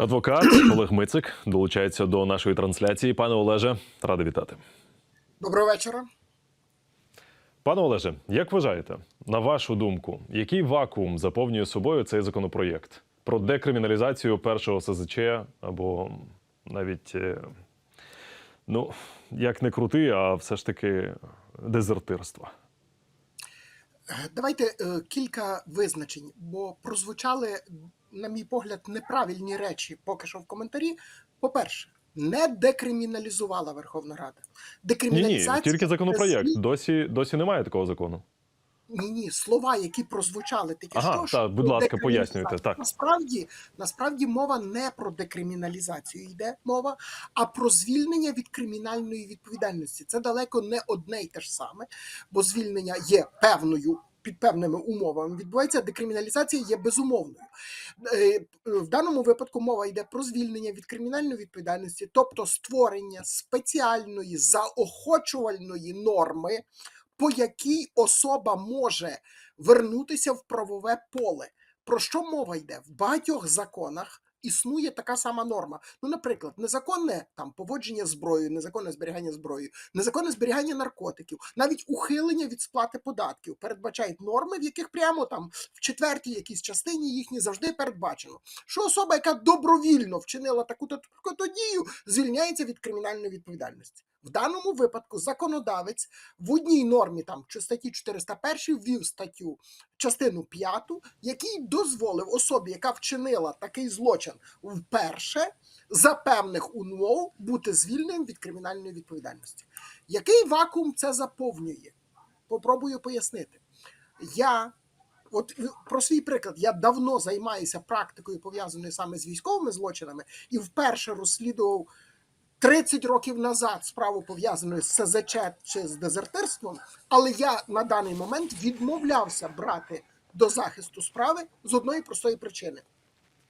Адвокат Олег Мицик долучається до нашої трансляції. Пане Олеже, радий вітати. Доброго вечора. Пане Олеже, як вважаєте, на вашу думку, який вакуум заповнює собою цей законопроєкт про декриміналізацію першого СЗЧ або навіть, е, ну, як не крути, а все ж таки дезертирства? Давайте е, кілька визначень, бо прозвучали, на мій погляд, неправильні речі поки що в коментарі. По-перше, не декриміналізувала Верховна Рада. Ні, ні, Декриміналізація тільки законопроєкт. Досі, досі немає такого закону. Ні, ні, слова, які прозвучали тільки Ага, що. так, що будь ласка, пояснюйте, так. Насправді, насправді мова не про декриміналізацію йде мова, а про звільнення від кримінальної відповідальності. Це далеко не одне й те ж саме, бо звільнення є певною. Під певними умовами відбувається декриміналізація є безумовною. Е, В даному випадку мова йде про звільнення від кримінальної відповідальності, тобто створення спеціальної заохочувальної норми, по якій особа може вернутися в правове поле. Про що мова йде? В багатьох законах існує така сама норма. Ну, наприклад, незаконне там поводження зброєю, незаконне зберігання зброї, незаконне зберігання наркотиків, навіть ухилення від сплати податків передбачають норми, в яких прямо там в четвертій якійсь частині їхні завжди передбачено, що особа, яка добровільно вчинила таку таку дію, звільняється від кримінальної відповідальності. В даному випадку законодавець в одній нормі, там чи статті 401 ввів статтю частину 5, який дозволив особі, яка вчинила такий злочин вперше, за певних умов бути звільненим від кримінальної відповідальності. Який вакуум це заповнює? Попробую пояснити. Я От е, про свій приклад, я давно займаюся практикою, пов'язаною саме з військовими злочинами, і вперше розслідував 30 років назад справу пов'язану з СЗЧ чи з дезертирством, але я на даний момент відмовлявся брати до захисту справи з одної простої причини.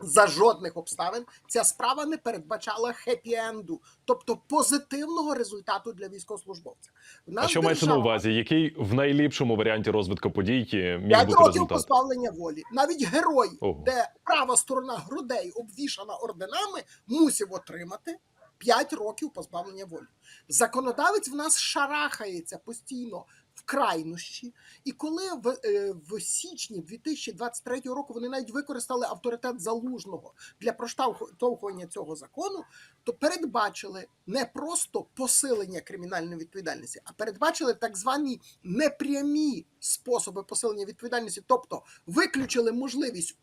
За жодних обставин ця справа не передбачала хеппі-енду, тобто позитивного результату для військовослужбовця. В А що мається на увазі? Який в найліпшому варіанті розвитку подій міг П'ять бути років результат? позбавлення волі. Навіть герой, Ого. де права сторона грудей обвішана орденами, мусив отримати 5 років позбавлення волі. Законодавець в нас шарахається постійно в крайнощі. І коли в, е, в січні 2023 року вони навіть використали авторитет залужного для проштовхування цього закону, то передбачили не просто посилення кримінальної відповідальності, а передбачили так звані непрямі способи посилення відповідальності, тобто виключили можливість.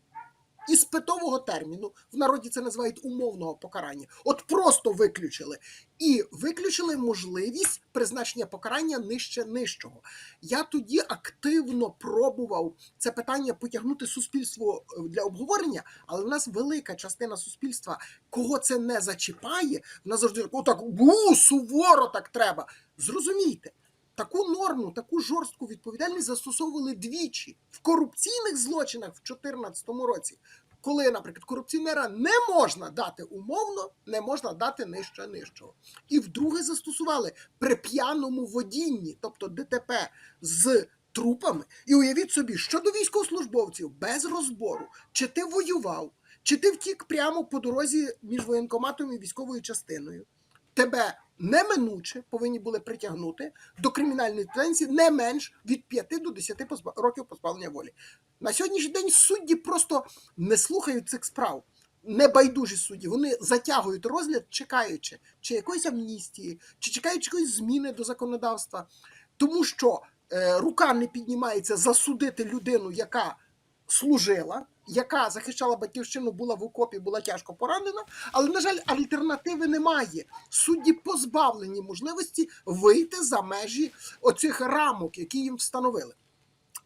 Іспитового терміну в народі це називають умовного покарання. От просто виключили і виключили можливість призначення покарання нижче нижчого. Я тоді активно пробував це питання потягнути суспільство е, для обговорення, але в нас велика частина суспільства, кого це не зачіпає, в нас завжди отак у, суворо так треба. Зрозумійте. Таку норму, таку жорстку відповідальність застосовували двічі в корупційних злочинах в 2014 році, коли, наприклад, корупціонера не можна дати умовно, не можна дати нижче нижчого. І вдруге застосували при п'яному водінні, тобто ДТП з трупами. І уявіть собі, щодо військовослужбовців без розбору, чи ти воював, чи ти втік прямо по дорозі між воєнкоматом і військовою частиною. Тебе неминуче повинні були притягнути до кримінальної відповідальності не менш від 5 до 10 позба- років позбавлення волі. На сьогоднішній день судді просто не слухають цих справ. Небайдужі судді, вони затягують розгляд, чекаючи чи якоїсь амністії, чи чекаючи якоїсь зміни до законодавства, тому що е, рука не піднімається засудити людину, яка служила, яка захищала батьківщину, була в окопі, була тяжко поранена, але, на жаль, альтернативи немає. Судді позбавлені можливості вийти за межі оцих рамок, які їм встановили.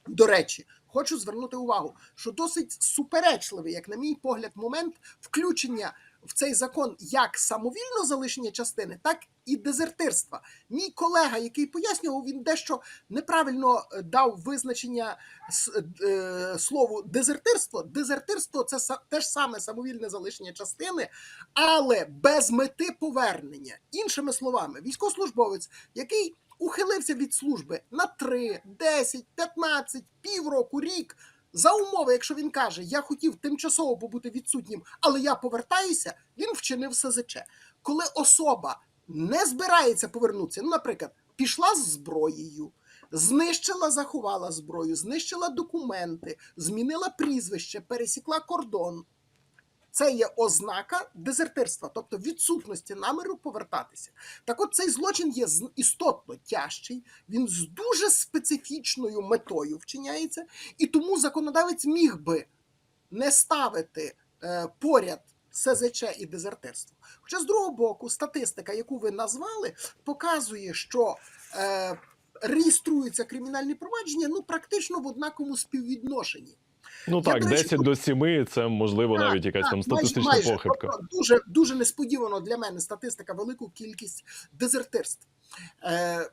До речі, хочу звернути увагу, що досить суперечливий, як на мій погляд, момент включення в цей закон як самовільно залишення частини, так і дезертирства. Мій колега, який пояснював, він дещо неправильно е, дав визначення е, слову дезертирство. Дезертирство це са- те саме самовільне залишення частини, але без мети повернення. Іншими словами, військовослужбовець, який ухилився від служби на 3, 10, 15, півроку, рік. За умови, якщо він каже, я хотів тимчасово побути відсутнім, але я повертаюся, він вчинив СЗЧ. Коли особа не збирається повернутися, ну, наприклад, пішла з зброєю, знищила, заховала зброю, знищила документи, змінила прізвище, пересікла кордон. Це є ознака дезертирства, тобто відсутності наміру повертатися. Так от цей злочин є істотно тяжчий, він з дуже специфічною метою вчиняється, і тому законодавець міг би не ставити е, поряд СЗЧ і дезертирство. Хоча, з другого боку, статистика, яку ви назвали, показує, що е, реєструються кримінальні провадження ну, практично в однаковому співвідношенні. Ну Я, так, речі, 10 до 7 це можливо Так, навіть якась так, там статистична майже. похибка. Тобто Дуже, дуже несподівано для мене статистика велику кількість дезертирств. Е,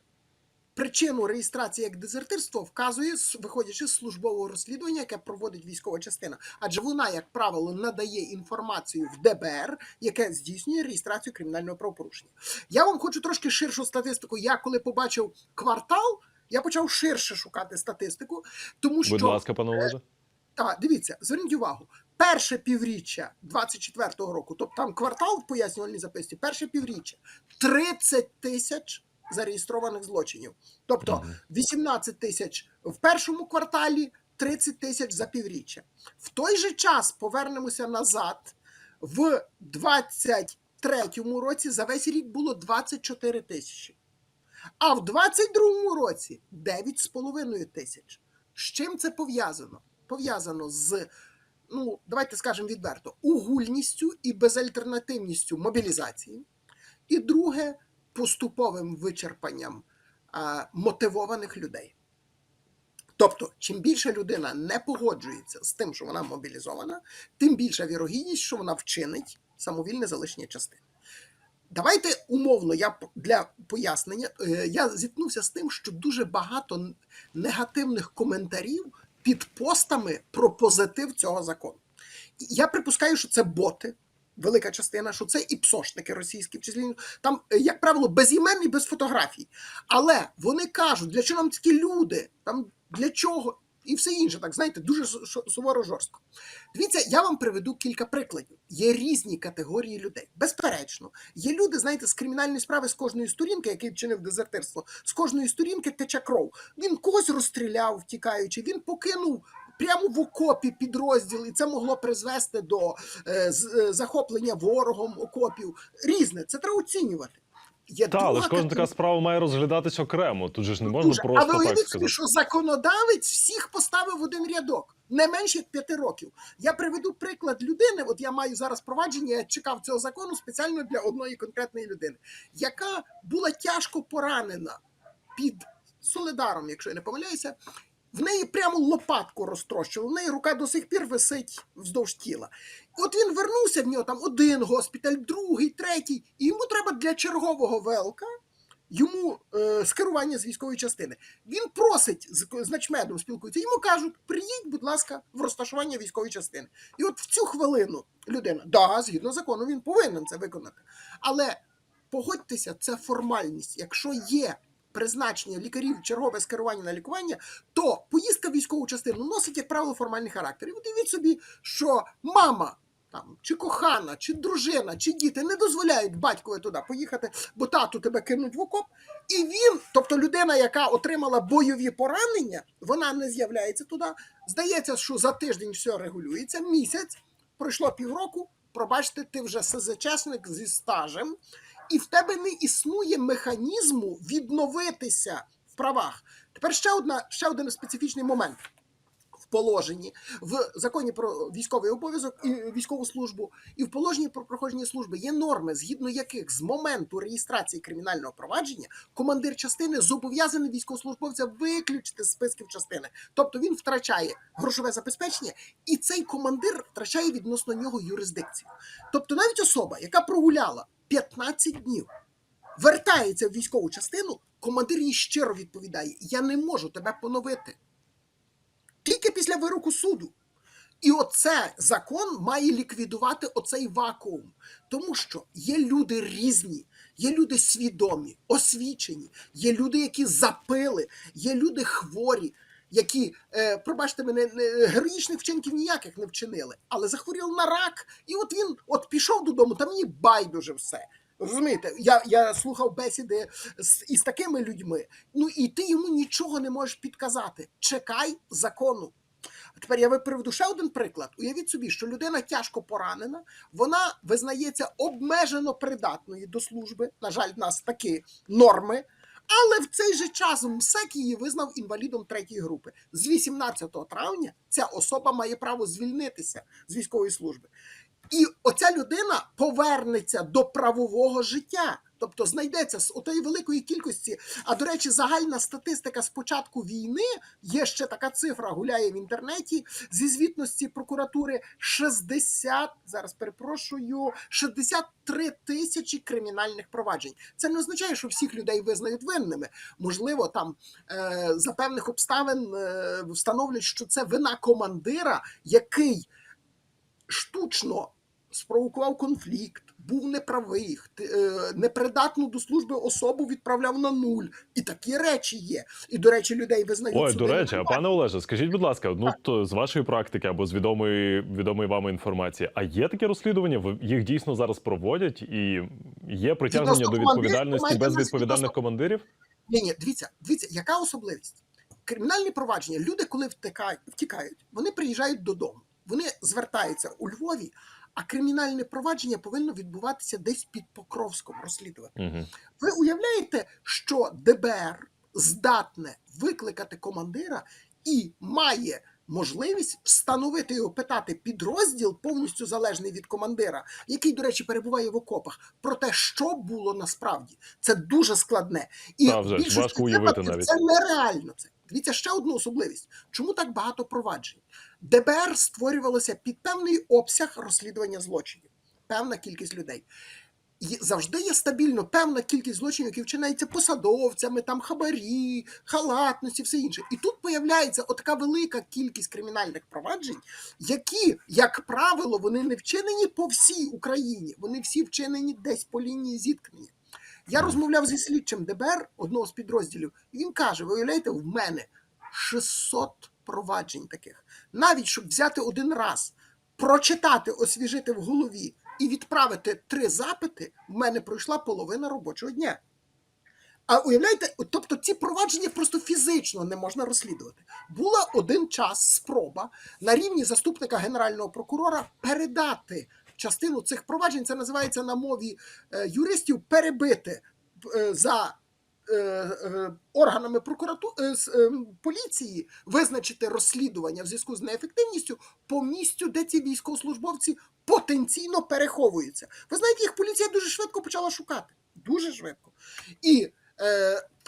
причину реєстрації як дезертирство вказує, виходячи з службового розслідування, яке проводить військова частина. Адже вона, як правило, надає інформацію в ДБР, яке здійснює реєстрацію кримінального правопорушення. Я вам хочу трошки ширшу статистику. Я коли побачив квартал, я почав ширше шукати статистику, тому що Будь ласка, пане Олеже. Так, дивіться, зверніть увагу. Перше півріччя 24-го року, тобто там квартал в пояснювальній записці, перше півріччя 30 тисяч зареєстрованих злочинів. Тобто 18 тисяч в першому кварталі, 30 тисяч за півріччя. В той же час повернемося назад. В 23-му році за весь рік було 24 тисячі. А в 22-му році 9,5 тисяч. З чим це пов'язано? Пов'язано з, ну, давайте скажемо відверто, угульністю і безальтернативністю мобілізації. І друге поступовим вичерпанням а, мотивованих людей. Тобто, чим більше людина не погоджується з тим, що вона мобілізована, тим більша вірогідність, що вона вчинить самовільне залишення частини. Давайте умовно, я для пояснення, е, я зіткнувся з тим, що дуже багато негативних коментарів під постами про позитив цього закону. Я припускаю, що це боти, велика частина, що це і псошники російські числі. Там, е, як правило, без імен і без фотографій. Але вони кажуть, для чого нам такі люди? Там для чого? І все інше, так знаєте, дуже суворо жорстко. Дивіться, я вам приведу кілька прикладів. Є різні категорії людей. Безперечно, є люди, знаєте, з кримінальної справи з кожної сторінки, який вчинив дезертирство, з кожної сторінки тече кров. Він когось розстріляв, втікаючи, він покинув. Прямо в окопі підрозділ, і це могло призвести до е, е, захоплення ворогом окопів. Різне, це треба оцінювати. Є Та, але ж кожна така справа має розглядатись окремо. Тут же ж не можна Дуже. просто а ви так сказати. що законодавець всіх поставив в один рядок, не менше як п'яти років. Я приведу приклад людини. От я маю зараз провадження, я чекав цього закону спеціально для одної конкретної людини, яка була тяжко поранена під Солидаром, якщо я не помиляюся. В неї прямо лопатку розтрощило, в неї рука до сих пір висить вздовж тіла. От він вернувся в нього там один госпіталь, другий, третій, і для чергового ВЛК йому е, скерування з військової частини. Він просить з, з начмедом спілкується. Йому кажуть: приїдь, будь ласка, в розташування військової частини. І от в цю хвилину людина, да, згідно закону, він повинен це виконати. Але погодьтеся, це формальність. Якщо є призначення лікарів чергове скерування на лікування, то поїздка військову частину носить, як правило, формальний характер. І уявіть собі, що мама. Там, чи кохана, чи дружина, чи діти не дозволяють батькові туди поїхати, бо тату тебе кинуть в окоп. І він, тобто людина, яка отримала бойові поранення, вона не з'являється туди. Здається, що за тиждень все регулюється. Місяць пройшло півроку. Пробачте, ти вже СЗЧСник зі стажем, і в тебе не існує механізму відновитися в правах. Тепер ще одна ще один специфічний момент. Положенні в законі про військовий обов'язок і військову службу, і в положенні про проходження служби є норми, згідно яких з моменту реєстрації кримінального провадження командир частини зобов'язаний військовослужбовця виключити з списків частини. Тобто він втрачає грошове забезпечення, і цей командир втрачає відносно нього юрисдикцію. Тобто, навіть особа, яка прогуляла 15 днів, вертається в військову частину, командир їй щиро відповідає: Я не можу тебе поновити тільки після вироку суду. І оце закон має ліквідувати оцей вакуум, тому що є люди різні, є люди свідомі, освічені, є люди, які запили, є люди хворі, які, е, пробачте мене, не- героїчних вчинків ніяких не вчинили, але захворіли на рак, і от він от пішов додому, та мені байдуже все. Розумієте, я, я слухав бесіди з, із такими людьми. Ну і ти йому нічого не можеш підказати. Чекай закону. Тепер я приведу ще один приклад. Уявіть собі, що людина тяжко поранена, вона визнається обмежено придатною до служби. На жаль, в нас такі норми. Але в цей же час МСЕК її визнав інвалідом третьої групи. З 18 травня ця особа має право звільнитися з військової служби. І оця людина повернеться до правового життя. Тобто знайдеться з отої великої кількості. А до речі, загальна статистика з початку війни є ще така цифра, гуляє в інтернеті зі звітності прокуратури 60, зараз перепрошую, 63 тисячі кримінальних проваджень. Це не означає, що всіх людей визнають винними. Можливо, там е, за певних обставин е, встановлять, що це вина командира, який штучно спровокував конфлікт, був неправий, е, непридатну до служби особу відправляв на нуль. І такі речі є. І, до речі, людей визнають. Ой, до речі, а пане Олеже, скажіть, будь ласка, ну то з вашої практики або з відомої відомої вам інформації, а є такі розслідування? Їх дійсно зараз проводять і є притягнення до відповідальності без відповідальних командирів? Ні, ні, дивіться, дивіться, яка особливість? Кримінальні провадження, люди, коли втикають, втікають, вони приїжджають додому, вони звертаються у Львові, а кримінальне провадження повинно відбуватися десь під Покровськом розслідувати. Угу. Ви уявляєте, що ДБР здатне викликати командира і має можливість встановити його питати підрозділ, повністю залежний від командира, який, до речі, перебуває в окопах, про те, що було насправді. Це дуже складне. І Та вже більшості важко уявити навіть. Це нереально. Це дивіться ще одну особливість. Чому так багато проваджень? ДБР створювалося під певний обсяг розслідування злочинів, певна кількість людей. Завжди є стабільно певна кількість злочинів, які вчиняються посадовцями, там хабарі, халатності, все інше. І тут появляється отака велика кількість кримінальних проваджень, які, як правило, вони не вчинені по всій Україні, вони всі вчинені десь по лінії зіткнення. Я розмовляв зі слідчим ДБР одного з підрозділів, він каже: ви уявляєте, в мене 600 проваджень таких. Навіть щоб взяти один раз, прочитати, освіжити в голові і відправити три запити, в мене пройшла половина робочого дня. А уявляєте, тобто ці провадження просто фізично не можна розслідувати. Була один час спроба на рівні заступника генерального прокурора передати частину цих проваджень. Це називається на мові е, юристів перебити е, за органами прокурату... е, з, е, поліції, визначити розслідування в зв'язку з неефективністю по місцю, де ці військовослужбовці потенційно переховуються. Ви знаєте, їх поліція дуже швидко почала шукати. Дуже швидко. І е,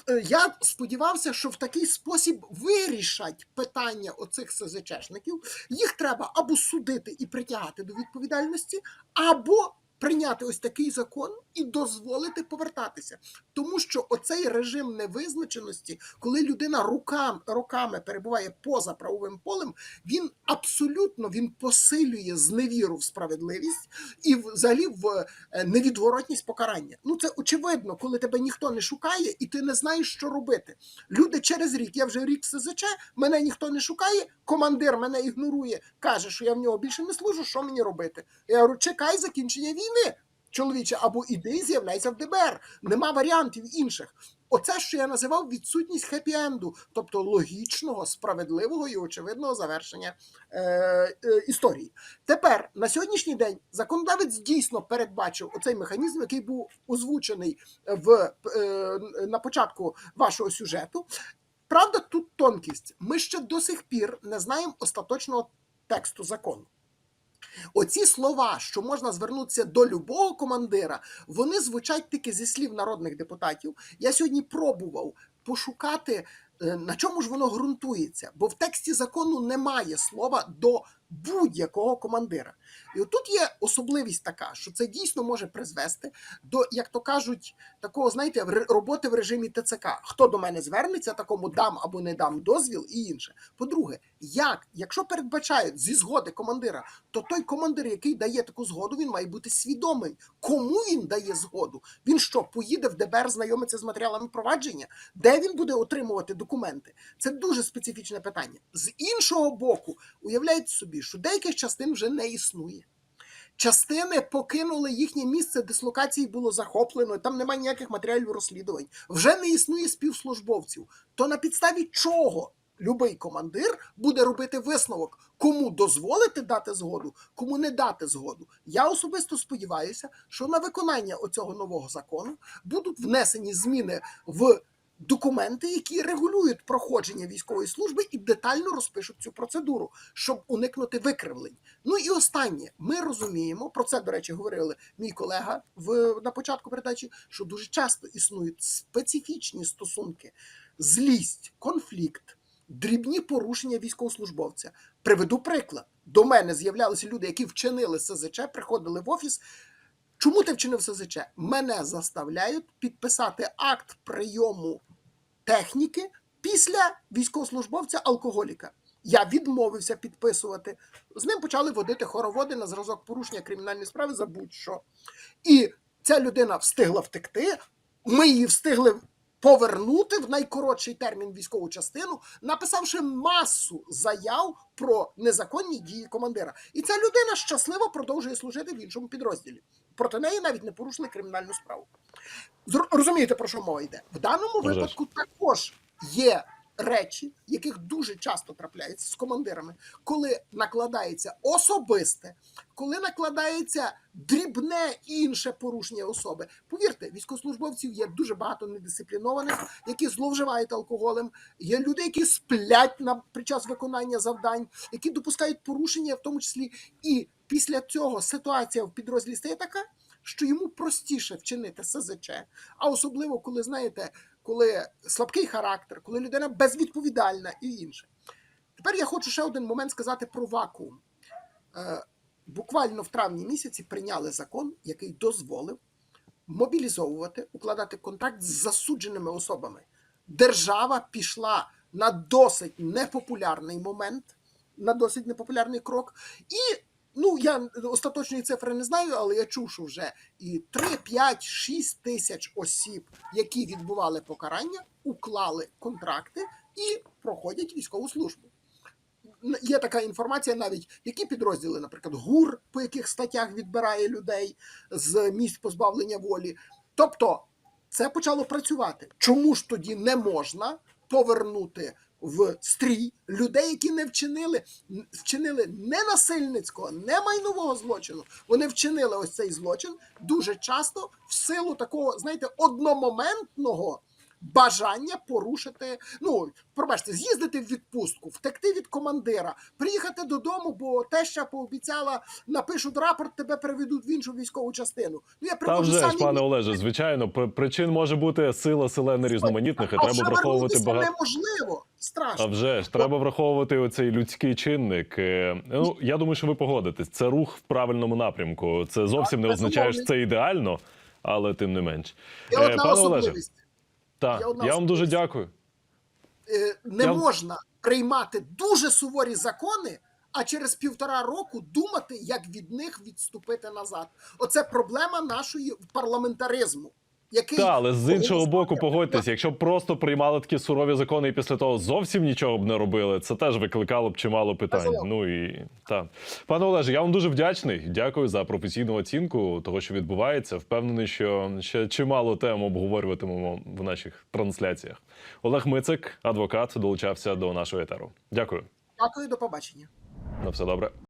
е, я сподівався, що в такий спосіб вирішать питання оцих СЗЧшників. Їх треба або судити і притягати до відповідальності, або прийняти ось такий закон і дозволити повертатися. Тому що оцей режим невизначеності, коли людина рукам, роками перебуває поза правовим полем, він абсолютно він посилює зневіру в справедливість і взагалі в е, невідворотність покарання. Ну це очевидно, коли тебе ніхто не шукає і ти не знаєш, що робити. Люди через рік, я вже рік СЗЧ, мене ніхто не шукає, командир мене ігнорує, каже, що я в нього більше не служу, що мені робити? Я говорю, чекай закінчення війни. Чоловіче, або іди з'являйся в ДБР. Нема варіантів інших. Оце, що я називав відсутність хеппі-енду, тобто логічного, справедливого і очевидного завершення е, е, історії. Тепер на сьогоднішній день законодавець дійсно передбачив оцей механізм, який був озвучений в е, на початку вашого сюжету. Правда, тут тонкість. Ми ще до сих пір не знаємо остаточного тексту закону. Оці слова, що можна звернутися до любого командира, вони звучать тільки зі слів народних депутатів. Я сьогодні пробував пошукати, е, на чому ж воно ґрунтується, бо в тексті закону немає слова до будь-якого командира. І отут є особливість така, що це дійсно може призвести до, як то кажуть, такого, знаєте, роботи в режимі ТЦК. Хто до мене звернеться, такому дам або не дам дозвіл і інше. По-друге, як, якщо передбачають зі згоди командира, то той командир, який дає таку згоду, він має бути свідомий, кому він дає згоду. Він що, поїде в ДБР, знайомиться з матеріалами провадження, де він буде отримувати документи? Це дуже специфічне питання. З іншого боку, уявляйте собі, що деяких частин вже не існує. Частини покинули їхнє місце дислокації, було захоплено. Там немає ніяких матеріалів розслідувань. Вже не існує співслужбовців. То на підставі чого любий командир буде робити висновок, кому дозволити дати згоду, кому не дати згоду. Я особисто сподіваюся, що на виконання оцього нового закону будуть внесені зміни в документи, які регулюють проходження військової служби і детально розпишуть цю процедуру, щоб уникнути викривлень. Ну і останнє, ми розуміємо, про це, до речі, говорили мій колега в на початку передачі, що дуже часто існують специфічні стосунки, злість, конфлікт, дрібні порушення військовослужбовця. Приведу приклад. До мене з'являлися люди, які вчинили СЗЧ, приходили в офіс. Чому ти вчинив СЗЧ? Мене заставляють підписати акт прийому техніки після військовослужбовця алкоголіка. Я відмовився підписувати. З ним почали водити хороводи на зразок порушення кримінальної справи за будь-що. І ця людина встигла втекти. Ми її встигли повернути в найкоротший термін військову частину, написавши масу заяв про незаконні дії командира. І ця людина щасливо продовжує служити в іншому підрозділі. Проти неї навіть не порушили кримінальну справу. Розумієте, про що мова йде? В даному випадку також є речі, яких дуже часто трапляється з командирами, коли накладається особисте, коли накладається дрібне інше порушення особи. Повірте, військовослужбовців є дуже багато недисциплінованих, які зловживають алкоголем. Є люди, які сплять на під час виконання завдань, які допускають порушення, в тому числі і після цього ситуація в підрозділі стає така, що йому простіше вчинити СЗЧ, а особливо коли знаєте, коли слабкий характер, коли людина безвідповідальна і інше. Тепер я хочу ще один момент сказати про вакуум. Е, буквально в травні місяці прийняли закон, який дозволив мобілізовувати, укладати контракт з засудженими особами. Держава пішла на досить непопулярний момент, на досить непопулярний крок. І ну я остаточної цифри не знаю, але я чув, що вже і 3, 5, 6 тисяч осіб, які відбували покарання, уклали контракти і проходять військову службу. Є така інформація, навіть які підрозділи, наприклад, ГУР, по яких статтях відбирає людей з місць позбавлення волі. Тобто це почало працювати. Чому ж тоді не можна повернути в стрій людей, які не вчинили, вчинили не насильницького, не майнового злочину. Вони вчинили ось цей злочин дуже часто в силу такого, знаєте, одномоментного. Бажання порушити, ну пробачте, з'їздити в відпустку, втекти від командира, приїхати додому, бо теща пообіцяла, напишуть рапорт, тебе переведуть в іншу військову частину. Ну я Та вже ж, пане Олеже, звичайно, причин може бути сила селени різноманітних, і а треба враховувати багато. неможливо. А вже ж треба враховувати оцей людський чинник. Е, Ну я думаю, що ви погодитесь. Це рух в правильному напрямку. Це зовсім не означає, що це ідеально, але тим не менш. Є Е, одна пане Олеже. Так я, я вам дуже дякую. Е, Не Я- можна приймати дуже суворі закони, а через півтора року думати, як від них відступити назад. Оце проблема нашої парламентаризму. Який Та, але з іншого боку, погодьтесь, якщо б просто приймали такі сурові закони і після того зовсім нічого б не робили, це теж викликало б чимало питань. Безумовно. Ну і так. Пане Олеже, я вам дуже вдячний. Дякую за професійну оцінку того, що відбувається. Впевнений, що ще чимало тем обговорюватимемо в наших трансляціях. Олег Мицик, адвокат, долучався до нашого етеру. Дякую. Дякую, до побачення. На все добре.